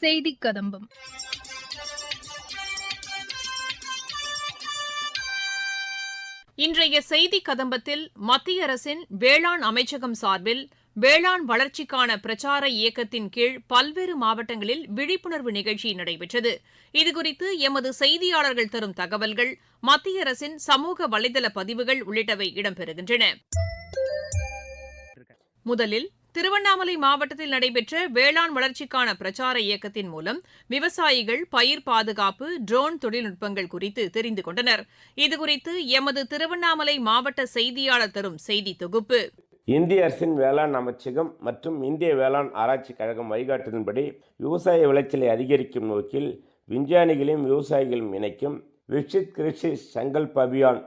செய்தி கதம்பம். இன்றைய செய்தி கதம்பத்தில் மத்திய அரசின் வேளாண் அமைச்சகம் சார்பில் வேளாண் வளர்ச்சிக்கான பிரச்சார இயக்கத்தின் கீழ் பல்வேறு மாவட்டங்களில் விழிப்புணர்வு நிகழ்ச்சி நடைபெற்றது. இதுகுறித்து எமது செய்தியாளர்கள் தரும் தகவல்கள் மத்திய அரசின் சமூக வலைதள பதிவுகள் உள்ளிட்டவை இடம்பெறுகின்றன. முதலில் திருவண்ணாமலை மாவட்டத்தில் நடைபெற்ற வேளாண் வளர்ச்சிக்கான பிரச்சார இயக்கத்தின் மூலம் விவசாயிகள் பயிர் பாதுகாப்பு ட்ரோன் தொழில்நுட்பங்கள் குறித்து தெரிந்து கொண்டனர். இதுகுறித்து எமது திருவண்ணாமலை மாவட்ட செய்தியாளர் தரும் செய்தி தொகுப்பு. இந்திய அரசின் வேளாண் அமைச்சகம் மற்றும் இந்திய வேளாண் ஆராய்ச்சி கழகம் வழிகாட்டுதன்படி விவசாய விளைச்சலை அதிகரிக்கும் நோக்கில் விஞ்ஞானிகளையும் விவசாயிகளையும் இணைக்கும் விக்ஷித் கிருஷி சங்கல்ப் அபியான்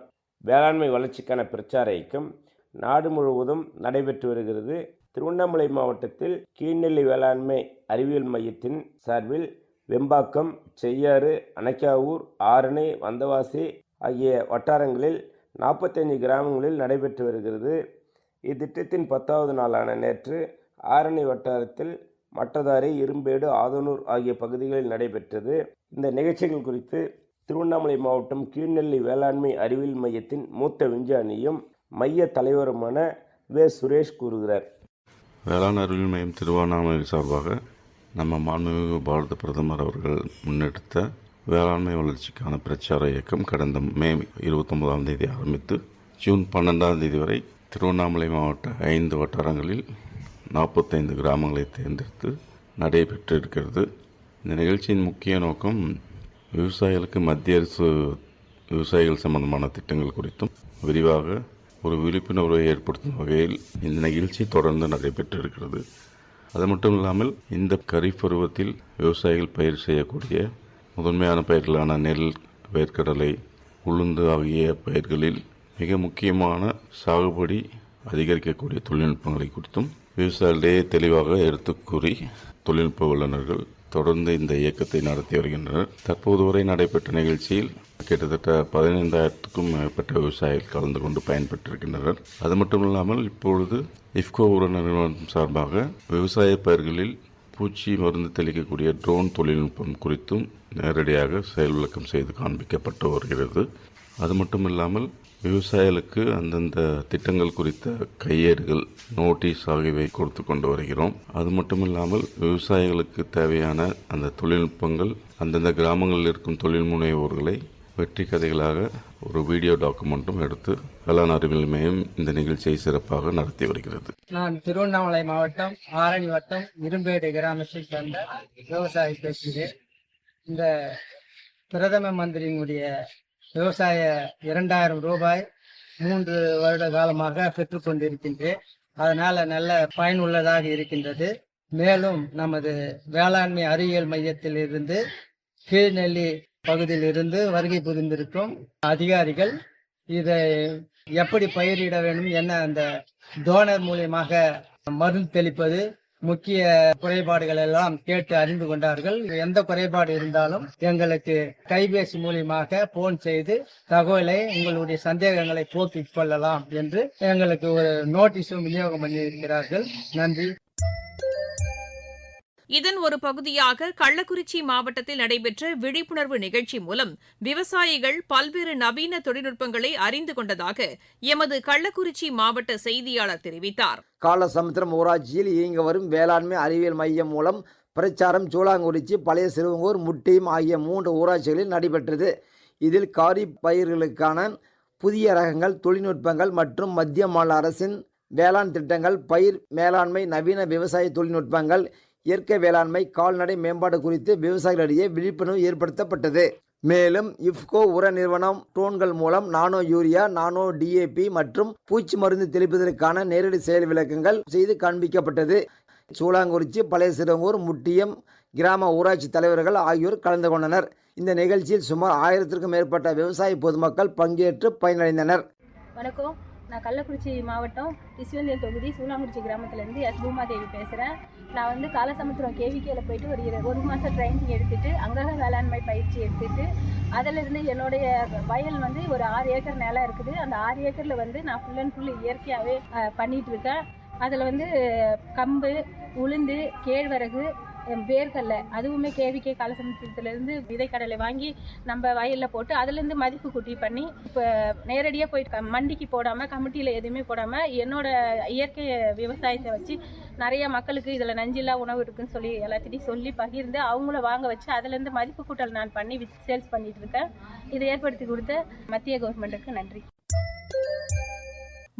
வேளாண்மை வளர்ச்சிக்கான பிரச்சார இயக்கம் நாடு முழுவதும் நடைபெற்று வருகிறது. திருவண்ணாமலை மாவட்டத்தில் கீழ்நெல்லி வேளாண்மை அறிவியல் மையத்தின் சார்பில் வெம்பாக்கம் செய்யாறு அணைக்காவூர் ஆரணி வந்தவாசி ஆகிய வட்டாரங்களில் நாற்பத்தைந்து கிராமங்களில் நடைபெற்று வருகிறது. இத்திட்டத்தின் பத்தாவது நாளான நேற்று ஆரணி வட்டாரத்தில் மட்டதாரி இரும்பேடு ஆதனூர் ஆகிய பகுதிகளில் நடைபெற்றது. இந்த நிகழ்ச்சிகள் குறித்து திருவண்ணாமலை மாவட்டம் கீழ்நெல்லி வேளாண்மை அறிவியல் மையத்தின் மூத்த விஞ்ஞானியும் மைய தலைவருமான வே. சுரேஷ் கூறுகிறார். வேளாண் அறிவியல் மையம் திருவண்ணாமலை சார்பாக நம்ம மாண்புமிகு பாரத பிரதமர் அவர்கள் முன்னெடுத்த வேளாண்மை வளர்ச்சிக்கான பிரச்சார இயக்கம் கடந்த மே இருபத்தொன்பதாம் தேதி ஆரம்பித்து ஜூன் பன்னெண்டாம் தேதி வரை திருவண்ணாமலை மாவட்ட ஐந்து வட்டாரங்களில் நாற்பத்தைந்து கிராமங்களை தேர்ந்தெடுத்து நடைபெற்றிருக்கிறது. இந்த நிகழ்ச்சியின் முக்கிய நோக்கம் விவசாயிகளுக்கு மத்திய அரசு விவசாயிகள் சம்பந்தமான திட்டங்கள் குறித்தும் விரிவாக ஒரு விழிப்புணர்வை ஏற்படுத்தும் வகையில் இந்த நிகழ்ச்சி தொடர்ந்து நடைபெற்று இருக்கிறது அது மட்டும் இல்லாமல் இந்த கரிப் பருவத்தில் விவசாயிகள் பயிர் செய்யக்கூடிய முதன்மையான பயிர்களான நெல் வேர்க்கடலை உளுந்து ஆகிய பயிர்களில் மிக முக்கியமான சாகுபடி அதிகரிக்கக்கூடிய தொழில்நுட்பங்களை குறித்தும் விவசாயிகளிடையே தெளிவாக எடுத்துக் கூறி தொழில்நுட்ப வல்லுநர்கள் தொடர்ந்து இந்த இயக்கத்தை நடத்தி வருகின்றனர் தற்போது வரை நடைபெற்ற நிகழ்ச்சியில் கிட்டத்தட்ட பதினைந்தாயிரத்துக்கும் மேற்பட்ட விவசாயிகள் கலந்து கொண்டு பயன்பெற்றிருக்கின்றனர். அது மட்டும் இல்லாமல் இப்பொழுது இஃப்கோ உர நிறுவனம் சார்பாக விவசாய பயிர்களில் பூச்சி மருந்து தெளிக்கக்கூடிய ட்ரோன் தொழில்நுட்பம் குறித்தும் நேரடியாக செயல் விளக்கம் செய்து காண்பிக்கப்பட்டு வருகிறது. அது மட்டும் இல்லாமல் விவசாயிகளுக்கு அந்தந்த திட்டங்கள் குறித்த கையேடுகள் நோட்டீஸ் ஆகியவை கொடுத்து கொண்டு வருகிறோம். அது மட்டும் இல்லாமல் விவசாயிகளுக்கு தேவையான அந்த தொழில்நுட்பங்கள் அந்தந்த கிராமங்களில் இருக்கும் தொழில் முனைவோர்களை வெற்றி கதைகளாக ஒரு வீடியோ டாக்குமெண்ட்டும் எடுத்து வேளாண் அறிவியல் மையம் இந்த நிகழ்ச்சியை சிறப்பாக நடத்தி வருகிறது. நான் திருவண்ணாமலை மாவட்டம் ஆரணி வட்டம் இரும்பேடு கிராமத்தை சேர்ந்த விவசாயி பேசுகிறேன். இந்த பிரதம மந்திரியினுடைய விவசாய இரண்டாயிரம் ரூபாய் மூன்று வருட காலமாக பெற்றுக்கொண்டிருக்கின்றேன் அதனால நல்ல பயனுள்ளதாக இருக்கின்றது. மேலும் நமது வேளாண்மை அறிவியல் மையத்தில் இருந்து கீழ்நெல்லி பகுதியில் இருந்து வருகை புரிந்திருக்கும் அதிகாரிகள் இதை எப்படி பயிரிட வேண்டும் என்ன அந்த டோனர் மூலியமாக மருந்து தெளிப்பது முக்கிய குறைபாடுகள் எல்லாம் கேட்டு அறிந்து கொண்டார்கள். எந்த குறைபாடு இருந்தாலும் எங்களுக்கு கைபேசி மூலியமாக போன் செய்து தகவலை உங்களுடைய சந்தேகங்களை போக்கிக் கொள்ளலாம் என்று எங்களுக்கு ஒரு நோட்டீஸும் விநியோகம் பண்ணியிருக்கிறார்கள். நன்றி. இதன் ஒரு பகுதியாக கள்ளக்குறிச்சி மாவட்டத்தில் நடைபெற்ற விழிப்புணர்வு நிகழ்ச்சி மூலம் விவசாயிகள் பல்வேறு நவீன தொழில்நுட்பங்களை அறிந்து கொண்டதாக எமது கள்ளக்குறிச்சி மாவட்ட செய்தியாளர் தெரிவித்தார். காலசமுத்திரம் ஊராட்சியில் இயங்க வரும் வேளாண்மை அறிவியல் மையம் மூலம் பிரச்சாரம் சூளாங்குறிச்சி பழைய சிறுவங்கூர் முட்டியம் ஆகிய மூன்று ஊராட்சிகளில் நடைபெற்றது. இதில் காரிப் பயிர்களுக்கான புதிய ரகங்கள் தொழில்நுட்பங்கள் மற்றும் மத்திய மாநில அரசின் வேளாண் திட்டங்கள் பயிர் மேலாண்மை நவீன விவசாய தொழில்நுட்பங்கள் இயற்கை வேளாண்மை கால்நடை மேம்பாடு குறித்து விவசாயிகளிடையே விழிப்புணர்வு ஏற்படுத்தப்பட்டது. மேலும் இஃப்கோ உர நிறுவனம் ட்ரோன்கள் மூலம் நானோ யூரியா நானோ டிஏபி மற்றும் பூச்சி மருந்து தெளிப்பதற்கான நேரடி செயல் விளக்கங்கள் செய்து காண்பிக்கப்பட்டது. சூளாங்குறிச்சி பழைய சிறுவங்கூர் முட்டியம் கிராம ஊராட்சி தலைவர்கள் ஆகியோர் கலந்து கொண்டனர். இந்த நிகழ்ச்சியில் சுமார் ஆயிரத்திற்கும் மேற்பட்ட விவசாய பொதுமக்கள் பங்கேற்று பயனடைந்தனர். வணக்கம். நான் கள்ளக்குறிச்சி மாவட்டம் கிருஷ்ணந்தியம் தொகுதி சூலாங்குறிச்சி கிராமத்துலேருந்து எஸ். பூமாதேவி பேசுகிறேன் நான் வந்து காலசமுத்திரம் கேவிகேல போயிட்டு ஒரு ஒரு மாதம் ட்ரைனிங் எடுத்துட்டு அங்கக வேளாண்மை பயிற்சி எடுத்துட்டு அதிலிருந்து என்னுடைய வயல் வந்து ஒரு ஆறு ஏக்கர் நிலம் இருக்குது. அந்த ஆறு ஏக்கரில் வந்து நான் ஃபுல் அண்ட் ஃபுல் இயற்கையாகவே பண்ணிகிட்டு இருக்கேன். அதில் வந்து கம்பு உளுந்து கேழ்வரகு அஹ், அதுவுமே கேவிகே காலசமுத்திரத்துலேருந்து விதைக்கடலை வாங்கி நம்ம வயலில் போட்டு அதுலேருந்து மதிப்பு கூட்டி பண்ணி இப்போ நேரடியாக போயிட்டு க- மண்டிக்கு போடாமல் கமிட்டியில் எதுவுமே போடாமல் என்னோட இயற்கை விவசாயத்தை வச்சு நிறைய மக்களுக்கு இதில் நஞ்சில்லா உணவு இருக்குன்னு சொல்லி எல்லாத்திட்டையும் சொல்லி பகிர்ந்து அவங்கள வாங்க வச்சு அதுலேருந்து மதிப்பு கூட்டல் நான் பண்ணி சேல்ஸ் பண்ணிகிட்டு இருக்கேன். இதை ஏற்படுத்தி கொடுத்த மத்திய கவர்மெண்ட்டுக்கு நன்றி.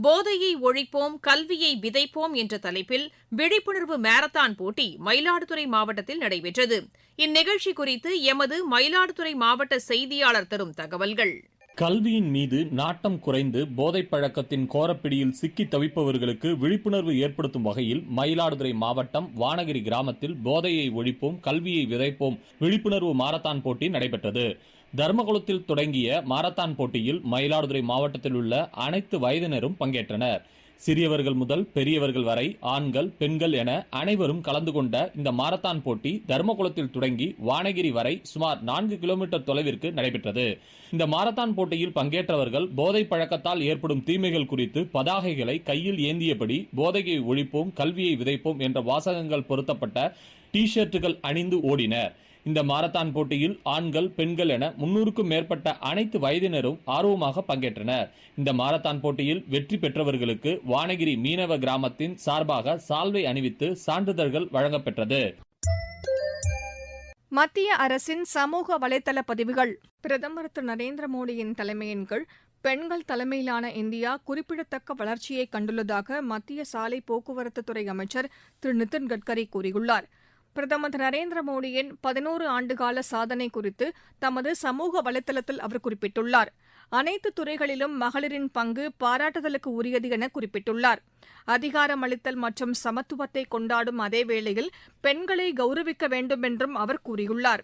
போதையை ஒழிப்போம் கல்வியை விதைப்போம் என்ற தலைப்பில் விழிப்புணர்வு மாரத்தான் போட்டி மயிலாடுதுறை மாவட்டத்தில் நடைபெற்றது. இந்நிகழ்ச்சி குறித்து எமது மயிலாடுதுறை மாவட்ட செய்தியாளர் தரும் தகவல்கள். கல்வியின் மீது நாட்டம் குறைந்து போதைப் பழக்கத்தின் கோரப்பிடியில் சிக்கி தவிப்பவர்களுக்கு விழிப்புணர்வு ஏற்படுத்தும் வகையில் மயிலாடுதுறை மாவட்டம் வானகிரி கிராமத்தில் போதையை ஒழிப்போம் கல்வியை விதைப்போம் விழிப்புணர்வு மாரத்தான் போட்டி நடைபெற்றது. தர்மகுலத்தில் தொடங்கிய மாரத்தான் போட்டியில் மயிலாடுதுறை மாவட்டத்தில் உள்ள அனைத்து வயதினரும் பங்கேற்றனர். சிறியவர்கள் முதல் பெரியவர்கள் வரை ஆண்கள் பெண்கள் என அனைவரும் கலந்து கொண்ட இந்த மாரத்தான் போட்டி தர்மகுலத்தில் தொடங்கி வானகிரி வரை சுமார் நான்கு கிலோமீட்டர் தொலைவிற்கு நடைபெற்றது. இந்த மாரத்தான் போட்டியில் பங்கேற்றவர்கள் போதை பழக்கத்தால் ஏற்படும் தீமைகள் குறித்து பதாகைகளை கையில் ஏந்தியபடி போதையை ஒழிப்போம் கல்வியை விதைப்போம் என்ற வாசகங்கள் பொருத்தப்பட்ட டி ஷர்ட்டுகள் அணிந்து ஓடினர். இந்த மாரத்தான் போட்டியில் ஆண்கள் பெண்கள் என முன்னூறுக்கும் மேற்பட்ட அனைத்து வயதினரும் ஆர்வமாக பங்கேற்றனர். இந்த மாரத்தான் போட்டியில் வெற்றி பெற்றவர்களுக்கு வானகிரி மீனவ கிராமத்தின் சார்பாக சால்வை அணிவித்து சான்றிதழ்கள் வழங்கப்பெற்றது. மத்திய அரசின் சமூக வலைதள பதிவுகள். பிரதமர் திரு நரேந்திர மோடியின் தலைமையின் கீழ் பெண்கள் தலைமையிலான இந்தியா குறிப்பிடத்தக்க வளர்ச்சியை கண்டுள்ளதாக மத்திய சாலை போக்குவரத்து துறை அமைச்சர் திரு நிதின் கட்கரி கூறியுள்ளார். பிரதமர் திரு நரேந்திர மோடியின் பதினோரு ஆண்டுகால சாதனை குறித்து தமது சமூக வலைதளத்தில் அவர் குறிப்பிட்டுள்ளார். அனைத்து துறைகளிலும் மகளிரின் பங்கு பாராட்டுதலுக்கு உரியது என குறிப்பிட்டுள்ளார். அதிகாரமளித்தல் மற்றும் சமத்துவத்தை கொண்டாடும் அதே வேளையில் பெண்களை கௌரவிக்க வேண்டும் என்றும் அவர் கூறியுள்ளார்.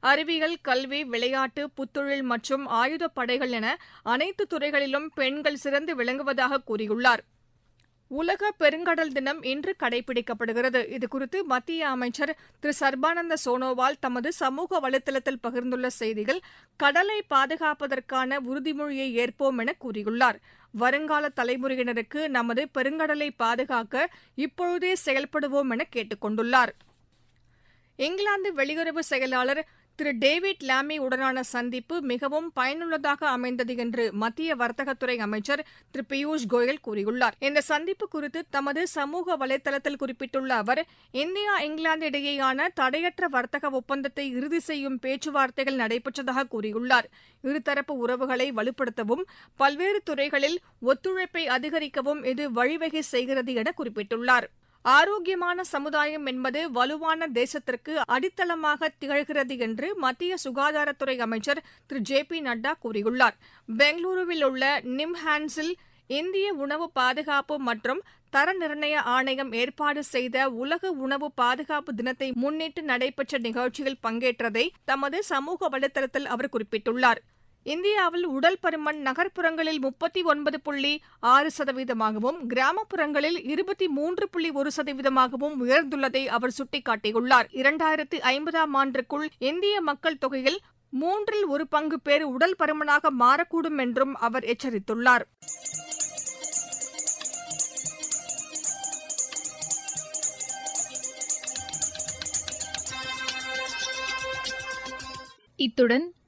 அறிவியல் கல்வி விளையாட்டு புத்தொழில் மற்றும் ஆயுதப் படைகள் என அனைத்து துறைகளிலும் பெண்கள் சிறந்து விளங்குவதாக கூறியுள்ளார். உலக பெருங்கடல் தினம் இன்று கடைபிடிக்கப்படுகிறது. இதுகுறித்து மத்திய அமைச்சர் திரு. சர்பானந்த சோனோவால் தமது சமூக வலைதளத்தில் பகிர்ந்துள்ள செய்தியில் கடலை பாதுகாப்பதற்கான உறுதிமொழியை ஏற்போம் என கூறியுள்ளார். வருங்கால தலைமுறையினருக்கு நமது பெருங்கடலை பாதுகாக்க இப்பொழுதே செயல்படுவோம் என கேட்டுக் கொண்டுள்ளார் இங்கிலாந்து வெளியுறவு செயலாளர் திரு டேவிட் லாமி உடனான சந்திப்பு மிகவும் பயனுள்ளதாக அமைந்தது என்று மத்திய வர்த்தகத்துறை அமைச்சர் திரு பியூஷ் கோயல் கூறியுள்ளார். இந்த சந்திப்பு குறித்து தமது சமூக வலைதளத்தில் குறிப்பிட்டுள்ள அவர் இந்தியா இங்கிலாந்து இடையேயான தடையற்ற வர்த்தக ஒப்பந்தத்தை இறுதி செய்யும் பேச்சுவார்த்தைகள் நடைபெற்றதாக கூறியுள்ளார். இருதரப்பு உறவுகளை வலுப்படுத்தவும் பல்வேறு துறைகளில் ஒத்துழைப்பை அதிகரிக்கவும் இது வழிவகை செய்கிறது என குறிப்பிட்டுள்ளார். ஆரோக்கியமான சமுதாயம் என்பது வலுவான தேசத்திற்கு அடித்தளமாக திகழ்கிறது என்று மத்திய சுகாதாரத்துறை அமைச்சர் திரு. ஜே. பி. நட்டா கூறியுள்ளார். பெங்களூருவில் உள்ள நிம்ஹான்ஸில் இந்திய உணவு பாதுகாப்பு மற்றும் தர நிர்ணய ஆணையம் ஏற்பாடு செய்த உலக உணவு பாதுகாப்பு தினத்தை முன்னிட்டு நடைபெற்ற நிகழ்ச்சியில் பங்கேற்றதை தமது சமூக வலைதளத்தில் அவர் குறிப்பிட்டுள்ளார். இந்தியாவில் உடல் பருமன் நகர்ப்புறங்களில் முப்பத்தி ஒன்பது புள்ளி ஆறு சதவீதமாகவும் கிராமப்புறங்களில் இருபத்தி மூன்று புள்ளி ஒரு சதவீதமாகவும் உயர்ந்துள்ளதை அவர் சுட்டிக்காட்டியுள்ளார். இரண்டாயிரத்தி ஐம்பதாம் ஆண்டுக்குள் இந்திய மக்கள் தொகையில் மூன்றில் ஒரு பங்கு பேர் உடல் பருமனாக மாறக்கூடும் என்றும் அவர் எச்சரித்துள்ளார். இத்துடன்